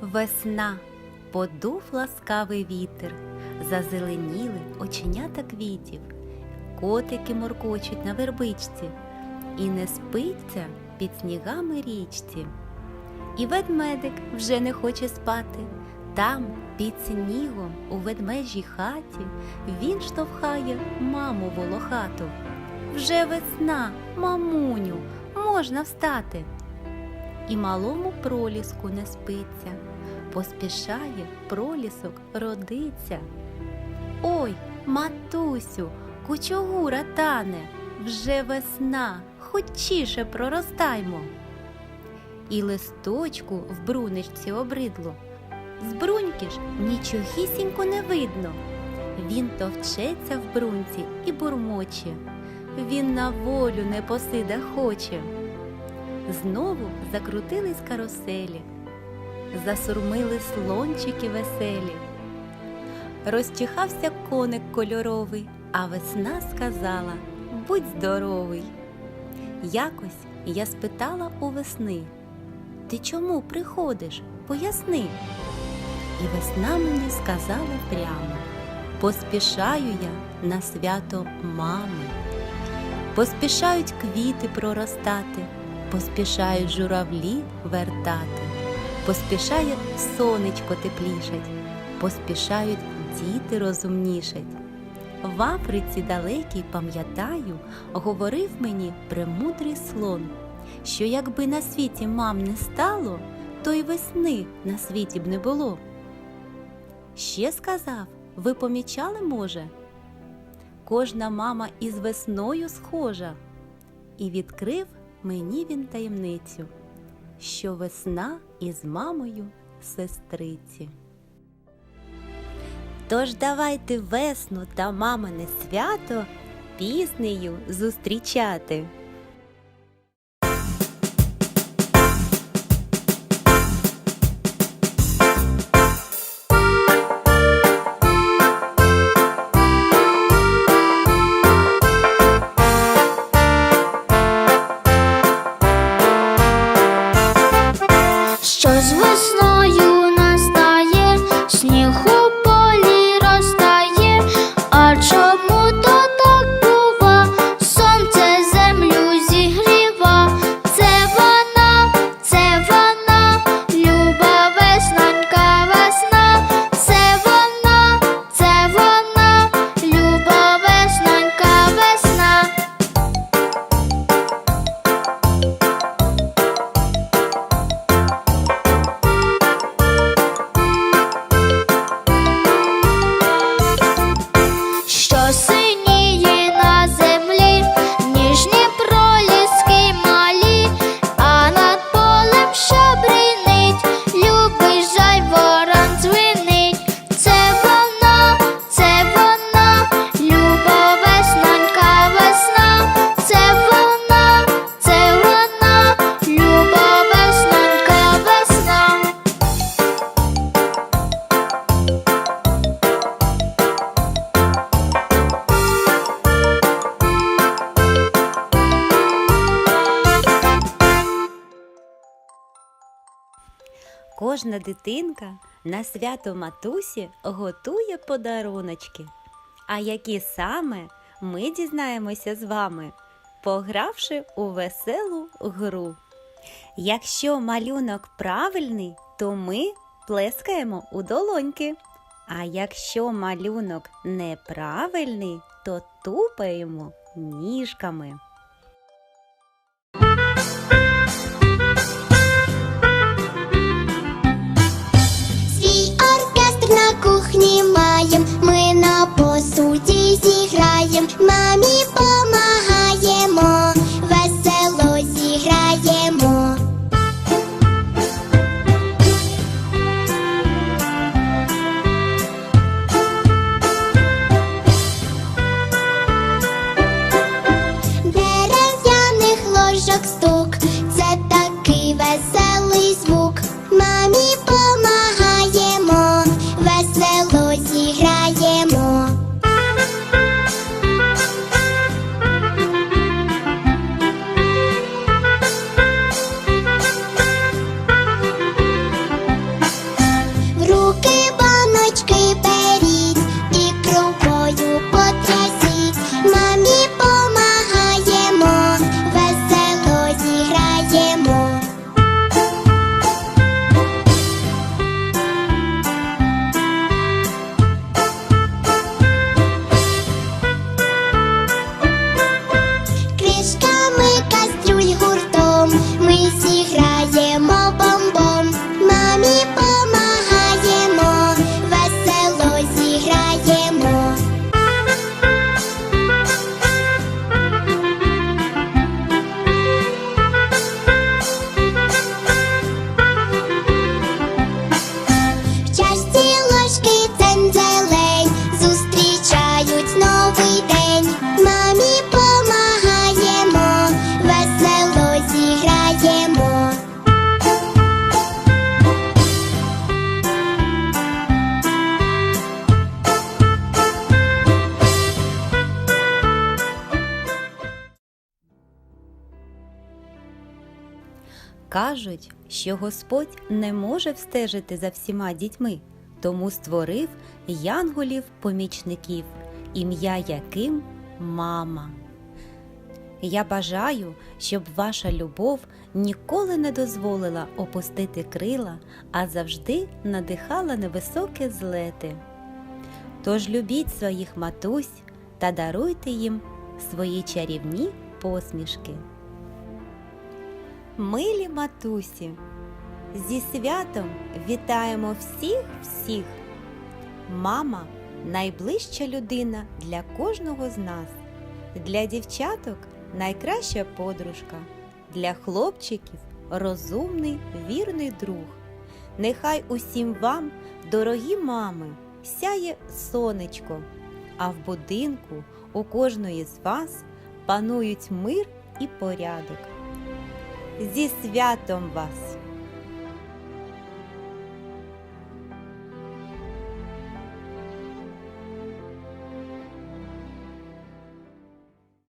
Весна, подув ласкавий вітер, зазеленіли оченята квітів, котики моркочуть на вербичці, і не спиться під снігами річці. І ведмедик вже не хоче спати. Там, під снігом, у ведмежій хаті, він штовхає маму волохату. Вже весна, мамуню, можна встати. І малому проліску не спиться, поспішає пролісок родиться. Ой, матусю, кучугура тане, вже весна, хочіше проростаймо. І листочку в бруничці обридло. З бруньки ж нічогісінько не видно. Він товчеться в брунці і бурмоче. Він на волю непосида хоче. Знову закрутились каруселі, засурмили слончики веселі. Розчихався коник кольоровий, а весна сказала Будь здоровий. Якось я спитала у весни Ти чому приходиш? Поясни. І весна мені сказала прямо Поспішаю я на свято мами. Поспішають квіти проростати, поспішають журавлі вертати, поспішає сонечко теплішать, поспішають діти розумнішать. В Африці далекій, пам'ятаю, говорив мені премудрий слон, що якби на світі мам не стало, то й весни на світі б не було. Ще сказав, ви помічали, може? Кожна мама із весною схожа, і відкрив мені він таємницю, що весна із мамою сестриці. Тож давайте весну та мамине свято піснею зустрічати. Кожна дитинка на свято матусі готує подаруночки. А які саме ми дізнаємося з вами, погравши у веселу гру. Якщо малюнок правильний, то ми плескаємо у долоньки. А якщо малюнок неправильний, то тупаємо ніжками. Кажуть, що Господь не може встежити за всіма дітьми, тому створив янголів-помічників, ім'я яким мама. Я бажаю, щоб ваша любов ніколи не дозволила опустити крила, а завжди надихала на високі злети. Тож любіть своїх матусь та даруйте їм свої чарівні посмішки. Милі матусі, зі святом вітаємо всіх всіх. Мама найближча людина для кожного з нас. Для дівчаток найкраща подружка, для хлопчиків розумний, вірний друг. Нехай усім вам, дорогі мами, сяє сонечко, а в будинку у кожної з вас панують мир і порядок. Зі святом вас!